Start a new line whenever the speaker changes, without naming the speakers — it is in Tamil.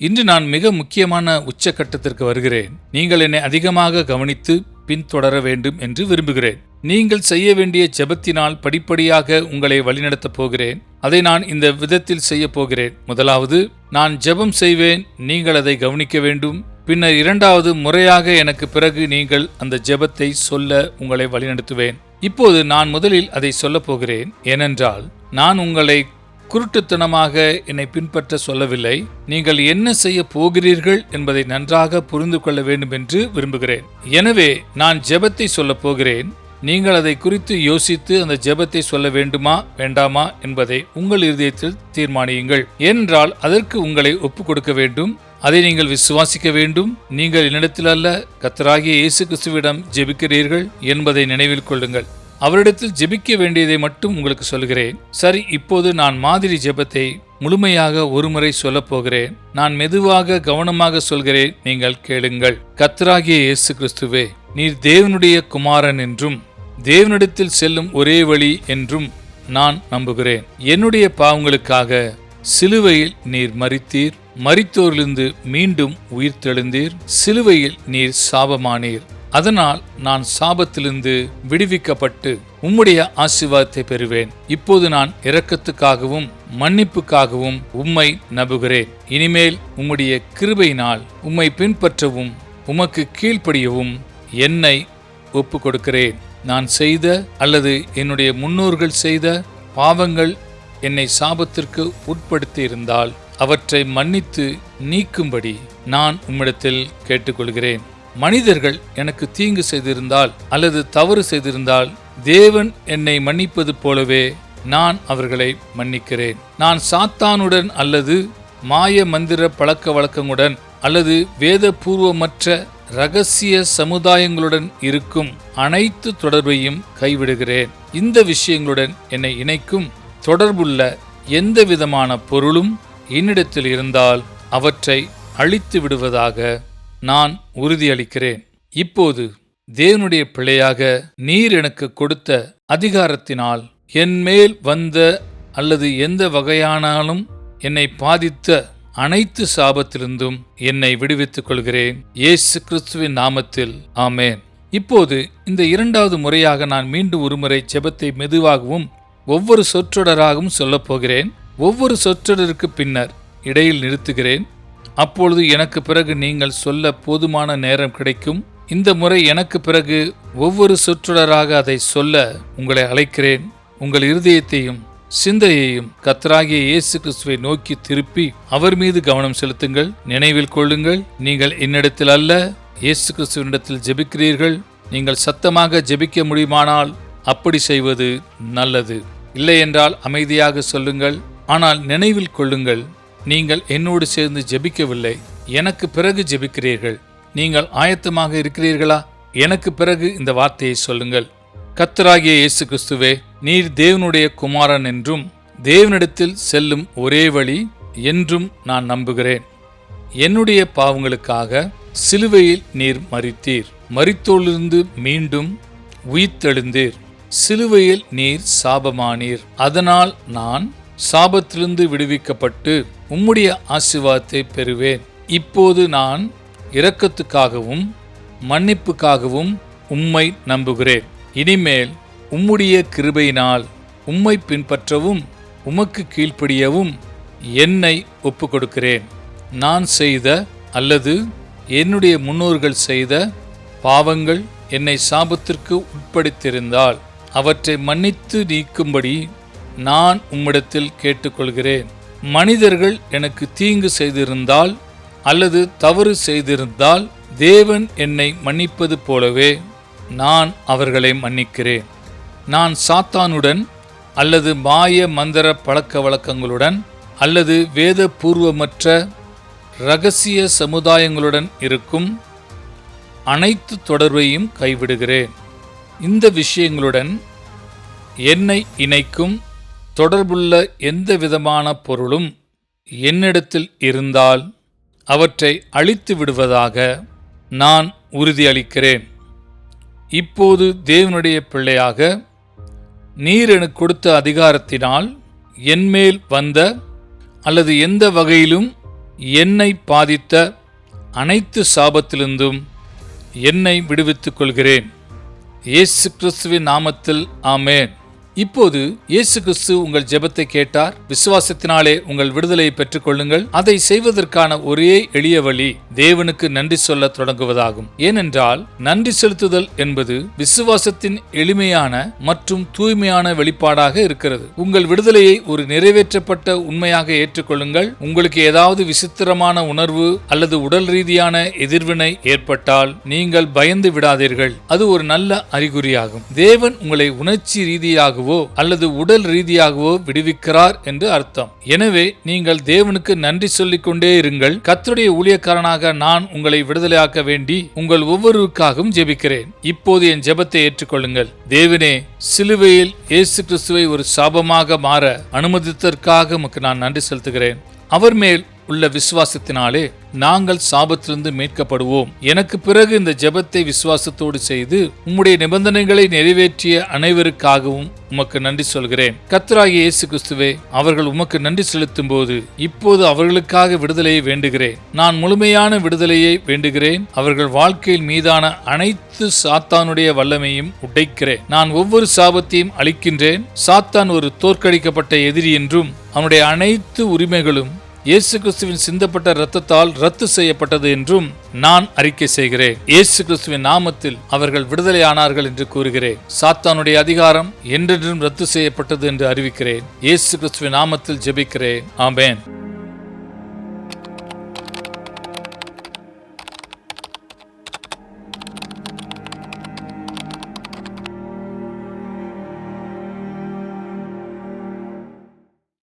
இன்று நான் மிக முக்கியமான உச்சக்கட்டத்திற்கு வருகிறேன். நீங்கள் என்னை அதிகமாக கவனித்து பின்தொடர வேண்டும் என்று விரும்புகிறேன். நீங்கள் செய்ய வேண்டிய ஜெபத்தினால் படிப்படியாக உங்களை வழிநடத்தப் போகிறேன். அதை நான் இந்த விதத்தில் செய்ய போகிறேன். முதலாவது நான் ஜெபம் செய்வேன் நீங்கள் அதை கவனிக்க வேண்டும். பின்னர் இரண்டாவது முறையாக எனக்கு பிறகு நீங்கள் அந்த ஜெபத்தை சொல்ல உங்களை வழிநடத்துவேன். இப்போது நான் முதலில் அதை சொல்லப் போகிறேன். ஏனென்றால் நான் உங்களை குருட்டுத்தனமாக என்னை பின்பற்ற சொல்லவில்லை. நீங்கள் என்ன செய்ய போகிறீர்கள் என்பதை நன்றாக புரிந்து கொள்ள வேண்டும் என்று விரும்புகிறேன். எனவே நான் ஜெபத்தை சொல்லப் போகிறேன். நீங்கள் அதை குறித்து யோசித்து அந்த ஜெபத்தை சொல்ல வேண்டுமா வேண்டாமா என்பதை உங்கள் இருதயத்தில் தீர்மானியுங்கள். ஏனென்றால் அதற்கு உங்களை ஒப்புக் கொடுக்க வேண்டும். அதை நீங்கள் விசுவாசிக்க வேண்டும். நீங்கள் என்னிடத்தில் அல்ல கத்தராகிய இயேசு கிறிஸ்துவிடம் ஜெபிக்கிறீர்கள் என்பதை நினைவில் கொள்ளுங்கள். அவரிடத்தில் ஜெபிக்க வேண்டியதை மட்டும் உங்களுக்கு சொல்கிறேன். சரி இப்போது நான் மாதிரி ஜெபத்தை முழுமையாக ஒருமுறை சொல்லப் போகிறேன். நான் மெதுவாக கவனமாக சொல்கிறேன் நீங்கள் கேளுங்கள். கத்ராகிய இயேசு கிறிஸ்துவே நீர் தேவனுடைய குமாரன் என்றும் தேவனிடத்தில் செல்லும் ஒரே வழி என்றும் நான் நம்புகிறேன். என்னுடைய பாவங்களுக்காக சிலுவையில் நீர் மறித்தீர் மறித்தோரிலிருந்து மீண்டும் உயிர் தெழுந்தீர் சிலுவையில் நீர் சாபமானீர். அதனால் நான் சாபத்திலிருந்து விடுவிக்கப்பட்டு உம்முடைய ஆசீர்வாதத்தை பெறுவேன். இப்போது நான் இரக்கத்துக்காகவும் மன்னிப்புக்காகவும் உம்மை நம்புகிறேன். இனிமேல் உம்முடைய கிருபையினால் உம்மை பின்பற்றவும் உமக்கு கீழ்ப்படியவும் என்னை ஒப்பு கொடுக்கிறேன் நான் செய்த அல்லது என்னுடைய முன்னோர்கள் செய்த பாவங்கள் என்னை சாபத்திற்கு உட்படுத்தி இருந்தால் அவற்றை மன்னித்து நீக்கும்படி நான் உம்மிடத்தில் கேட்டுக்கொள்கிறேன். மனிதர்கள் எனக்கு தீங்கு செய்திருந்தால் அல்லது தவறு செய்திருந்தால் தேவன் என்னை மன்னிப்பது போலவே நான் அவர்களை மன்னிக்கிறேன். நான் சாத்தானுடன் அல்லது மாய மந்திர பழக்க வழக்கங்களுடன் அல்லது வேதபூர்வமற்ற ரகசிய சமுதாயங்களுடன் இருக்கும் அனைத்து தொடர்பையும் கைவிடுகிறேன். இந்த விஷயங்களுடன் என்னை இணைக்கும் தொடர்புள்ள எந்த விதமான பொருளும் என்னிடத்தில் இருந்தால் அவற்றை அழித்து விடுவதாக நான் உறுதியளிக்கிறேன். இப்போது தேவனுடைய பிள்ளையாக நீர் எனக்கு கொடுத்த அதிகாரத்தினால் என்மேல் வந்த அல்லது எந்த வகையானாலும் என்னை பாதித்த அனைத்து சாபத்திலிருந்தும் என்னை விடுவித்துக் கொள்கிறேன். இயேசு கிறிஸ்துவின் நாமத்தில். ஆமேன். இப்போது இந்த இரண்டாவது முறையாக நான் மீண்டும் ஒருமுறை செபத்தை மெதுவாகவும் ஒவ்வொரு சொற்றொடராகவும் சொல்லப் போகிறேன். ஒவ்வொரு சொற்றொடருக்கு பின்னர் இடையில் நிறுத்துகிறேன். அப்பொழுது எனக்கு பிறகு நீங்கள் சொல்ல போதுமான நேரம் கிடைக்கும். இந்த முறை எனக்கு பிறகு ஒவ்வொரு சொற்றொடராக அதை சொல்ல உங்களை அழைக்கிறேன். உங்கள் இருதயத்தையும் சிந்தையையும் கத்தராகிய இயேசு கிறிஸ்துவை நோக்கி திருப்பி அவர் மீது கவனம் செலுத்துங்கள். நினைவில் கொள்ளுங்கள் நீங்கள் என்னிடத்தில் அல்ல இயேசு கிறிஸ்துவனிடத்தில் ஜெபிக்கிறீர்கள். நீங்கள் சத்தமாக ஜெபிக்க முடியுமானால் அப்படி செய்வது நல்லது. இல்லை என்றால் அமைதியாக சொல்லுங்கள். ஆனால் நினைவில் கொள்ளுங்கள் நீங்கள் என்னோடு சேர்ந்து ஜெபிக்கவில்லை. எனக்கு பிறகு ஜெபிக்கிறீர்கள். நீங்கள் ஆயத்தமாக இருக்கிறீர்களா? எனக்கு பிறகு இந்த வார்த்தையை சொல்லுங்கள். கத்தராகிய இயேசு கிறிஸ்துவே நீர் தேவனுடைய குமாரன் என்றும் தேவனிடத்தில் செல்லும் ஒரே வழி என்றும் நான் நம்புகிறேன். என்னுடைய பாவங்களுக்காக சிலுவையில் நீர் மறித்தீர் மறித்தோலிருந்து மீண்டும் உயிர்த்தெழுந்தீர். சிலுவையில் நீர் சாபமானீர். அதனால் நான் சாபத்திலிருந்து விடுவிக்கப்பட்டு உம்முடைய ஆசிர்வாதத்தை பெறுவேன். இப்போது நான் இரக்கத்துக்காகவும் மன்னிப்புக்காகவும் உம்மை நம்புகிறேன். இனிமேல் உம்முடைய கிருபையினால் உம்மை பின்பற்றவும் உமக்கு கீழ்ப்படியவும் என்னை ஒப்புக்கொடுக்கிறேன். நான் செய்த அல்லது என்னுடைய முன்னோர்கள் செய்த பாவங்கள் என்னை சாபத்திற்கு உட்படுத்தியிருந்தால் அவற்றை மன்னித்து நீக்கும்படி நான் உம்மிடத்தில் கேட்டுக்கொள்கிறேன். மனிதர்கள் எனக்கு தீங்கு செய்திருந்தால் அல்லது தவறு செய்திருந்தால் தேவன் என்னை மன்னிப்பது போலவே நான் அவர்களை மன்னிக்கிறேன். நான் சாத்தானுடன் அல்லது மாய மந்திர பழக்க வழக்கங்களுடன் அல்லது வேதபூர்வமற்ற ரகசிய சமுதாயங்களுடன் இருக்கும் அனைத்து தொடர்பையும் கைவிடுகிறேன். இந்த விஷயங்களுடன் என்னை இணைக்கும் தொடர்புள்ள எந்த விதமான பொருளும் என்னிடத்தில் இருந்தால் அவற்றை அழித்து விடுவதாக நான் உறுதியளிக்கிறேன். இப்போது தேவனுடைய பிள்ளையாக நீர் எனக்கு கொடுத்த அதிகாரத்தினால் என்மேல் வந்த அல்லது எந்த வகையிலும் என்னை பாதித்த அனைத்து சாபத்திலிருந்தும் என்னை விடுவித்துக் கொள்கிறேன். இயேசு கிறிஸ்துவின் நாமத்தில் ஆமேன். இப்போது இயேசு கிறிஸ்து உங்கள் ஜெபத்தை கேட்டார். விசுவாசத்தினாலே உங்கள் விடுதலையை பெற்றுக் கொள்ளுங்கள் அதை செய்வதற்கான ஒரே எளிய வழி தேவனுக்கு நன்றி சொல்ல தொடங்குவதாகும். ஏனென்றால் நன்றி செலுத்துதல் என்பது விசுவாசத்தின் எளிமையான மற்றும் தூய்மையான வெளிப்பாடாக இருக்கிறது. உங்கள் விடுதலையை ஒரு நிறைவேற்றப்பட்ட உண்மையாக ஏற்றுக்கொள்ளுங்கள். உங்களுக்கு ஏதாவது விசித்திரமான உணர்வு அல்லது உடல் ரீதியான எதிர்வினை ஏற்பட்டால் நீங்கள் பயந்து விடாதீர்கள். அது ஒரு நல்ல அறிகுறியாகும். தேவன் உங்களை உணர்ச்சி ரீதியாகவும் ரீதியாகவோ அல்லது உடல் ரீதியாகவோ விடுவிக்கிறார் என்று அர்த்தம். எனவே நீங்கள் தேவனுக்கு நன்றி சொல்லிக் கொண்டே இருங்கள். கத்துடைய ஊழியக்காரனாக நான் உங்களை விடுதலையாக்க வேண்டி உங்கள் ஒவ்வொருவருக்காகவும் ஜெபிக்கிறேன். இப்போது என் ஜெபத்தை ஏற்றுக்கொள்ளுங்கள். தேவனே சிலுவையில் இயேசு கிறிஸ்துவை ஒரு சாபமாக மாற அனுமதித்ததற்காக உமக்கு நான் நன்றி செலுத்துகிறேன். அவர் மேல் உள்ள விசுவாசத்தினாலே நாங்கள் சாபத்திலிருந்து மீட்கப்படுவோம். எனக்கு பிறகு இந்த ஜெபத்தை விசுவாசத்தோடு செய்து உம்முடைய நிபந்தனைகளை நிறைவேற்றிய அனைவருக்காகவும் உமக்கு நன்றி சொல்கிறேன். கத்தராகிய இயேசு கிறிஸ்துவே அவர்கள் உமக்கு நன்றி செலுத்தும் போது இப்போது அவர்களுக்காக விடுதலையை வேண்டுகிறேன். நான் முழுமையான விடுதலையை வேண்டுகிறேன். அவர்கள் வாழ்க்கையில் மீதான அனைத்து சாத்தானுடைய வல்லமையும் உடைக்கிறேன். நான் ஒவ்வொரு சாபத்தையும் அளிக்கின்றேன் சாத்தான் ஒரு தோற்கடிக்கப்பட்ட எதிரி என்றும் அவனுடைய அனைத்து உரிமைகளும் இயேசு கிறிஸ்துவின் சிந்தப்பட்ட இரத்தத்தால் ரத்து செய்யப்பட்டது என்றும் நான் அறிக்கை செய்கிறேன். இயேசு கிறிஸ்துவின் நாமத்தில் அவர்கள் விடுதலையானார்கள் என்று கூறுகிறேன். சாத்தானுடைய அதிகாரம் என்றென்றும் ரத்து செய்யப்பட்டது என்று அறிவிக்கிறேன். இயேசு கிறிஸ்துவின் நாமத்தில் ஜெபிக்கிறேன். ஆம்பேன்